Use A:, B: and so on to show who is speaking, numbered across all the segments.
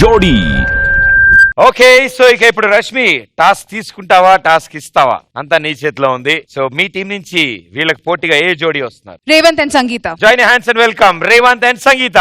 A: జోడీ.
B: Okay so ఇక ఇప్పుడు రష్మి టాస్క్ తీసుకుంటావా టాస్క్ ఇస్తావా? అంతా నీ చేతిలో ఉంది. సో మీ టీం నుంచి వీళ్ళకి పోటీగా ఏ జోడీ వస్తున్నారు?
C: Revanth and Sangeetha.
B: Join hands and welcome. Revanth and Sangeetha.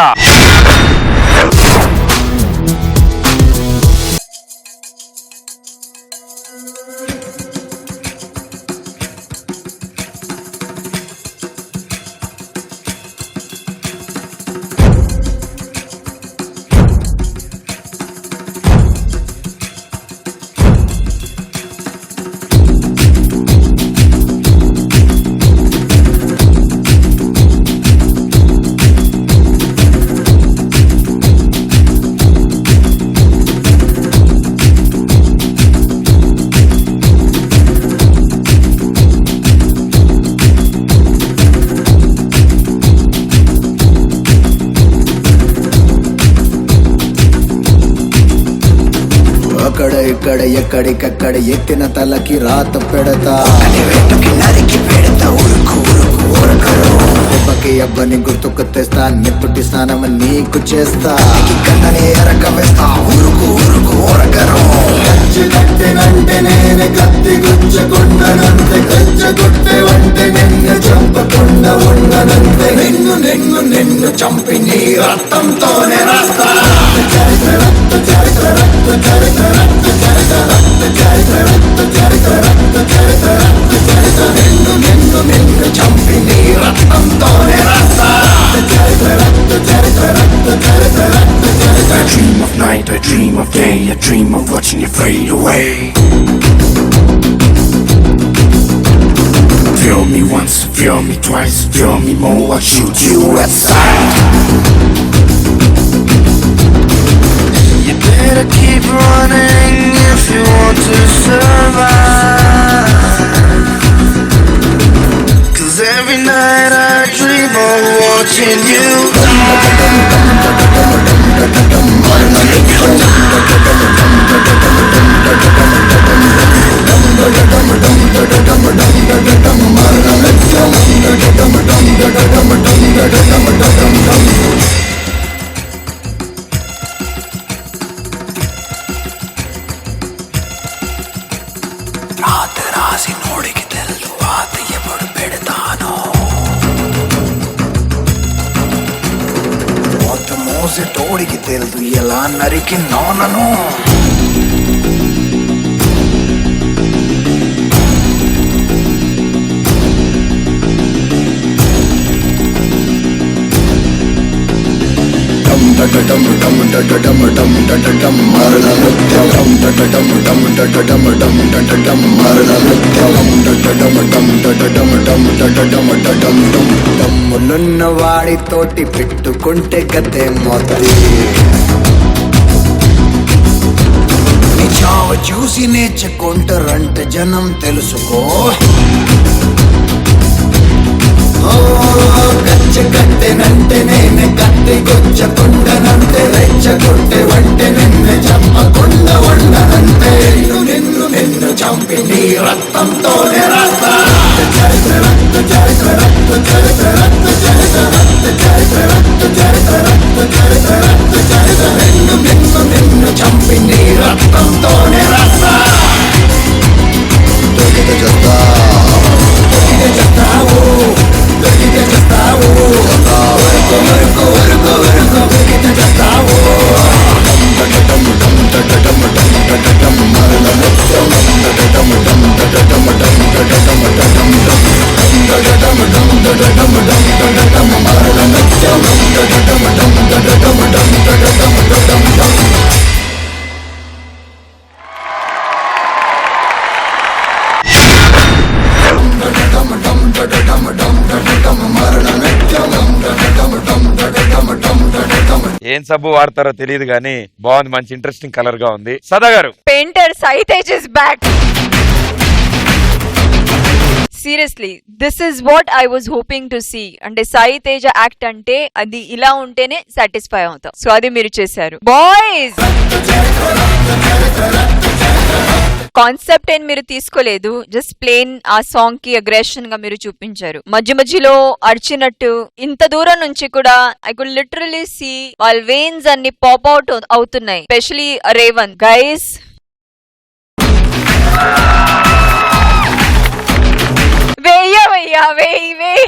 D: ఎక్కడికక్కడ ఎత్తిన తలకి రాత పెడతా. దెబ్బకి అబ్బని గుర్తుకు తెస్తా నిప్పుటి స్నానం నీకు చేస్తా. కన్నని ఎరక వేస్తా ఉరుకు ఉరుకు ఉరకరు కచ్చి కట్టినంటే వంటే నిన్ను చంపకుండా ఉండనంతే నిన్ను నిన్ను నిన్ను చంపి నీ రక్తంతోనే రాస్తా.
E: I dream of night, I dream of day, I dream of watching you fade away. Feel me once, feel me twice, feel me more, I'll shoot you aside. You better keep running if you want to survive. Cause every night I dream of watching you రాత
D: opposite ఓడికి తెలుదు ఎలా నరికి నానను టటటం తమ్ములున్న వాడితోటి పెట్టుకుంటే కతే మొత్తి చావ చూసి నేర్చుకుంటారంట జనం తెలుసుకో. గచ్చ కట్టేనంటే నేనే కత్తి గుచ్చకుండనంటే రెచ్చగొట్టే వంటే నిన్ను చంపకుండా వండనంటే నిన్ను నిన్ను నిన్ను చంపి నీ రక్తంతోనే రాస్తా. చరిత్ర రక్త చరిత్ర రక్త చరిత్ర రక్త చరిత్ర
B: ఏం సబ్బు వాడతారో తెలియదు కానీ బాగుంది మంచి ఇంట్రెస్టింగ్ కలర్గా ఉంది. సదా గారు.
F: Painter Saitej is back seriously this is what I was hoping to see అంటే సాయి తేజ యాక్ట్ అంటే అది ఇలా ఉంటేనే సాటిస్ఫై అవుతాం. సో అది మీరు చేశారు. బాయ్స్ కాన్సెప్ట్ ఏం మీరు తీసుకోలేదు జస్ట్ ప్లేన్ ఆ సాంగ్కి అగ్రెషన్గా మీరు చూపించారు. మధ్య మధ్యలో అడిచినట్టు ఇంత దూరం నుంచి కూడా ఐ కుడ్ లిటరలీ సీ వాళ్ళ వెయిన్స్ అన్ని పాప్ అవుట్ అవుతున్నాయి. స్పెషలీ రేవన్ గైస్ వెయ్య వెయ్య వెయ్యి వెయ్యి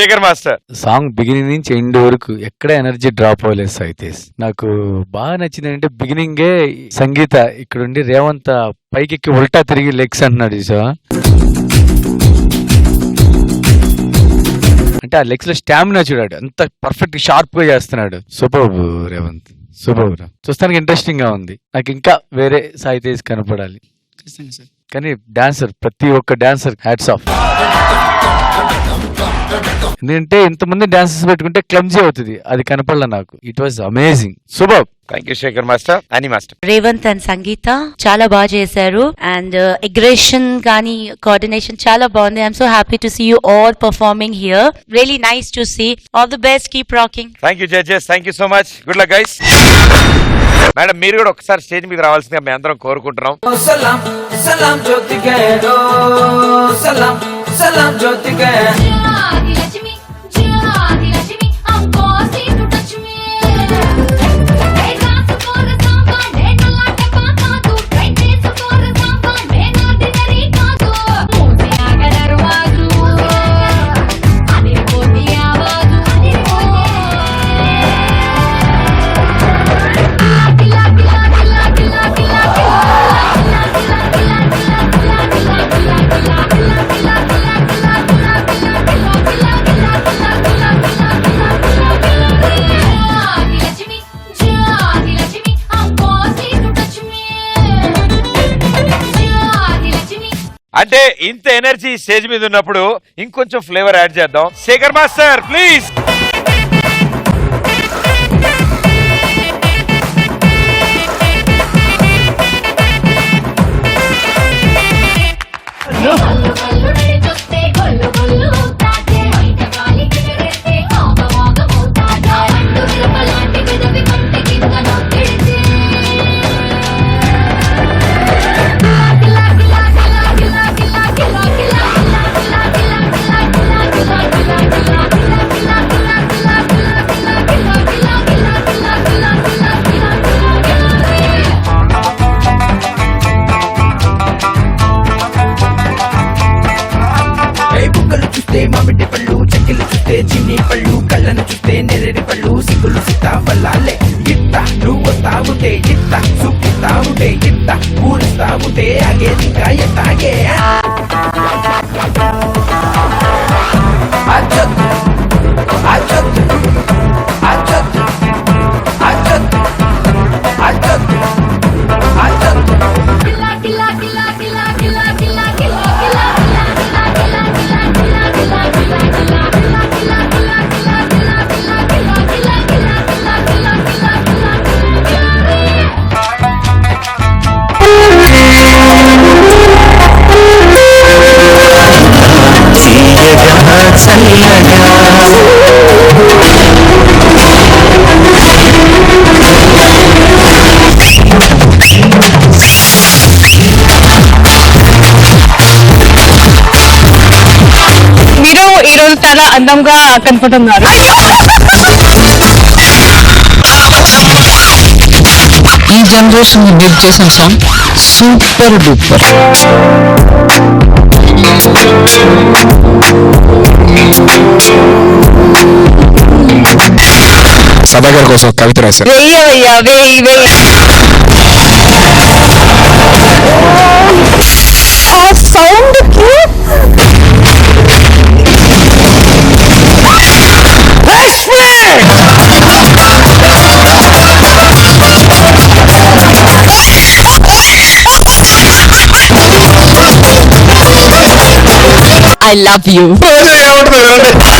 B: శేఖర్ మాస్టర్.
A: సాంగ్ బిగినింగ్ నుంచి ఎండ్ వరకు ఎక్కడ ఎనర్జీ డ్రాప్ అవ్వలేదు సైతేష్. నాకు బాగా నచ్చింది అంటే బిగినింగే సంగీత ఇక్కడ ఉండి రేవంత్ పైకి ఎక్కి ఉల్టా తిరిగి లెగ్స్ అంటున్నాడు చూసావా? అంటే ఆ లెగ్స్లో స్టామినా చూడాడు. అంత పర్ఫెక్ట్ షార్ప్గా చేస్తున్నాడు. సూపర్ రేవంత్. సూపర్ చూస్తానికి ఇంట్రెస్టింగ్గా ఉంది. నాకు ఇంకా వేరే సాయితేజ్ కనపడాలి. కానీ డాన్సర్ ప్రతి ఒక్క డాన్సర్ హ్యాట్స్ ఆఫ్ ఎందుకంటే ఇంతమంది డాన్సెస్ పెట్టుకుంటే క్లమ్జీ అవుతుంది. అది కనపడలే నాకు. It was amazing super
B: thank you Sekhar master అని మాస్టర్
C: రేవంత్ అండ్ సంగీత చాలా బాగా చేశారు. అండ్ ఎగ్రేషన్ uh, కానీ కోఆర్డినేషన్ చాలా బాగుంది. I'm so happy to see you all performing here really nice to see all the best keep rocking
B: thank you judges thank you so much good luck guys madam మీరు కూడా ఒకసారి stage మీద రావాల్సిందిగా మేము అందరం కోరుకుంటున్నాం.
G: సలాం సలాం జ్యోతి సలాం సలాం జ్యోతి
B: అంటే ఇంత ఎనర్జీ స్టేజ్ మీద ఉన్నప్పుడు ఇంకొంచెం ఫ్లేవర్ యాడ్ చేద్దాం. Sekhar master please!
H: చూస్తే మామిడి పళ్ళు చెక్కిలు చూస్తే చిన్ని పళ్ళు కళ్ళను చూస్తే నెరడి పళ్ళు సిగ్గులు సీతాఫలాలే ఇట్ట నువ్వు తాగుతే ఇట్ట సుక్కి తాగుతే ఇట్ట ఊరు తాగుతే అగేది కాయ
I: మీరు ఈ రోజు చాలా అందంగా కనపడుతున్నారు.
J: ఈ జనరేషన్ బిల్డ్ చేసిన song super duper Santa Carcoso, Cavi 13.
I: Bella, bella, baby. Oh, I found you. I love you.